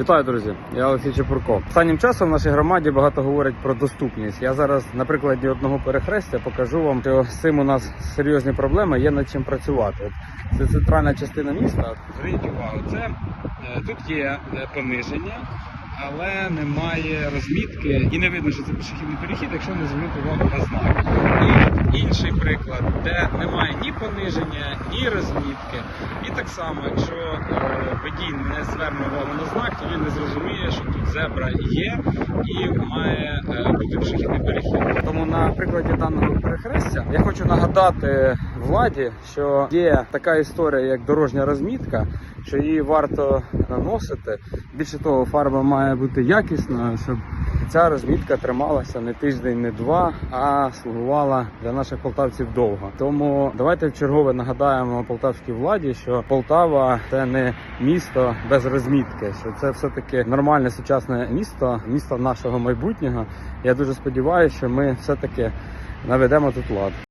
Вітаю, друзі! Я Олексій Чепурко. Останнім часом в нашій громаді багато говорять про доступність. Я зараз на прикладі одного перехрестя покажу вам, що з цим у нас серйозні проблеми, є над чим працювати. Це центральна частина міста. Зверніть увагу, це тут є е, пониження, але немає розмітки і не видно, що це пішохідний перехід, якщо не звернути увагу на знак. І інший приклад, де немає ні пониження, ні розмітки. Так само, якщо е, водій не зверне увагу на знак, то він не зрозуміє, що тут зебра є і має е, бути пішохідний перехід. Тому на прикладі даного перехрестя я хочу нагадати владі, що є така історія, як дорожня розмітка, що її варто наносити. Більше того, фарба має бути якісною, щоб ця розмітка трималася не тиждень, не два, а слугувала для наших полтавців довго. Тому давайте в чергове нагадаємо полтавській владі, що Полтава це не місто без розмітки, що це все таки нормальне сучасне місто, місто нашого майбутнього. Я дуже сподіваюся, що ми все таки наведемо тут лад.